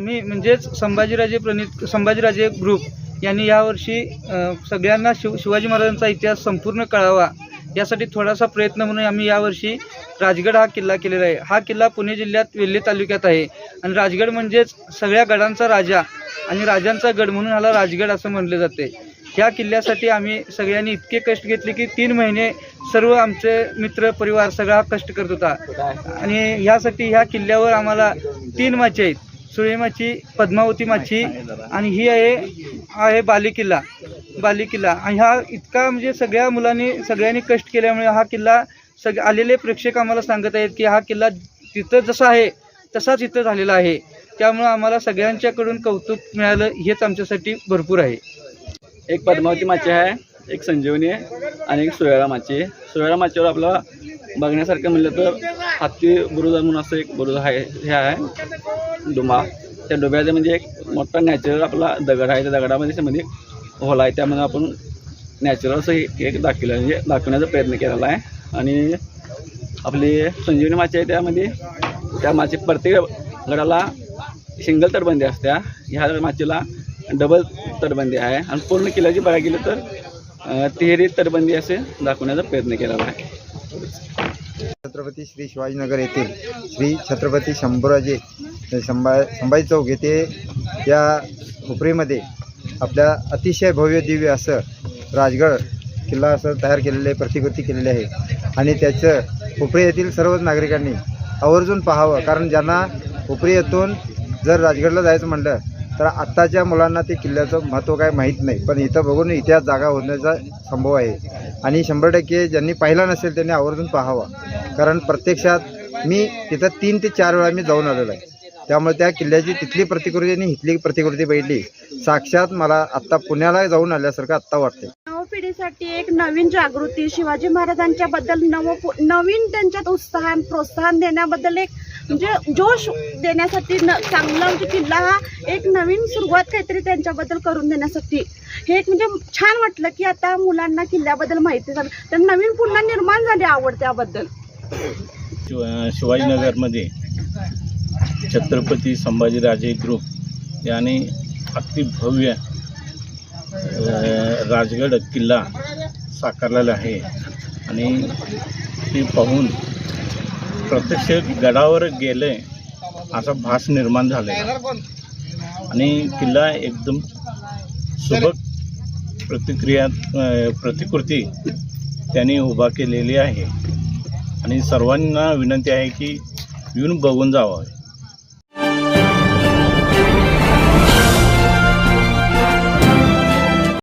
आम्ही म्हणजेच संभाजीराजे प्रणित संभाजीराजे ग्रुप यांनी यावर्षी सगळ्यांना शिव शिवाजी महाराजांचा इतिहास संपूर्ण कळावा यासाठी थोडासा प्रयत्न म्हणून आम्ही यावर्षी राजगड हा किल्ला केलेला आहे. हा किल्ला पुणे जिल्ह्यात वेल्हे तालुक्यात आहे. आणि राजगड म्हणजेच सगळ्या गडांचा राजा आणि राजांचा गड म्हणून ह्याला राजगड असं म्हणले जाते. ह्या किल्ल्यासाठी आम्ही सगळ्यांनी इतके कष्ट घेतले की तीन महिने सर्व आमचे मित्र परिवार सगळा कष्ट करत होता. आणि ह्यासाठी ह्या किल्ल्यावर आम्हाला तीन माचे आहेत. सुळे माची पद्मावती माची आणि ही आहे हा आहे बाली किल्ला बाली किल्ला आणि हा इतका म्हणजे सगळ्या मुलांनी सगळ्यांनी कष्ट केल्यामुळे हा किल्ला सग आलेले प्रेक्षक आम्हाला सांगत आहेत की हा किल्ला तिथं जसा आहे तसाच इथं झालेला आहे. त्यामुळं आम्हाला सगळ्यांच्याकडून कौतुक मिळालं हेच आमच्यासाठी भरपूर आहे. एक पद्मावती माची आहे एक संजीवनी आहे आणि एक सोयाळा माची आहे. सोयाळा माचीवर आपल्याला बघण्यासारखं म्हणलं तर हाती बुरुजा म्हणून असं एक बुरुज आहे हे आहे. डुमा. त्या डोब्याचा म्हणजे एक मोठा नॅचरल आपला दगड आहे त्या दगडामध्ये त्यामध्ये म्हणजे होला आहे. त्यामध्ये आपण नॅचरल असं एक दाखवलं म्हणजे दाखवण्याचा प्रयत्न केलेला आहे. आणि आपली संजीवनी माची आहे त्यामध्ये त्या माची प्रत्येक गडाला सिंगल तटबंदी असत्या. ह्या माचीला डबल तटबंदी आहे. आणि पूर्ण किल्ल्याची बघायला गेलं तर तिहेरी तटबंदी असे दाखवण्याचा प्रयत्न केलेला आहे. छत्रपती श्री शिवाजीनगर येथील श्री छत्रपती शंभूराजे संभा संभाजी चौक येथे या हुपरीमध्ये आपल्या अतिशय भव्य दिव्य असं राजगड किल्ला असं तयार केलेले प्रतिकृती केलेली आहे. आणि त्याचं हुपरी येथील सर्वच नागरिकांनी आवर्जून पाहावं कारण ज्यांना हुपरी येथून जर राजगडला जायचं म्हटलं तर आत्ताच्या मुलांना ते किल्ल्याचं महत्त्व काय माहीत नाही. पण इथं बघून इतिहास जागा होण्याचा संभव आहे. आणि शंभर टक्के ज्यांनी पाहिला नसेल त्यांनी आवर्जून पाहावा. कारण प्रत्यक्षात मी तिथं तीन ते चार वेळा मी जाऊन आलेलो आहे. त्यामुळे त्या किल्ल्याची तिथली प्रतिकृती आणि इथली प्रतिकृती बघितली साक्षात मला आत्ता पुण्याला जाऊन आल्यासारखं आत्ता वाटते नव पिढीसाठी एक नवीन जागृती शिवाजी महाराजांच्या बद्दल नव नवीन त्यांच्यात उत्साहन प्रोत्साहन देण्याबद्दल एक म्हणजे जोश देण्यासाठी न चांगला म्हणजे किल्ला हा एक नवीन सुरुवात काहीतरी त्यांच्याबद्दल करून देण्यासाठी. हे एक म्हणजे छान वाटलं की आता मुलांना किल्ल्याबद्दल माहिती झालं. तर नवीन पुन्हा निर्माण झाली आवड त्याबद्दल. शिवाजीनगरमध्ये छत्रपती संभाजीराजे ग्रुप याने अति भव्य राजगड किल्ला साकारलेला आहे. आणि ते पाहून प्रत्यक्ष गडावर गेले असा भास निर्माण झाला आणि किल्ला एकदम सुबक प्रतिक्रिया प्रतिकृती त्यांनी उभा केलेली आहे. आणि सर्वांना विनंती आहे की येऊन बघून जावं.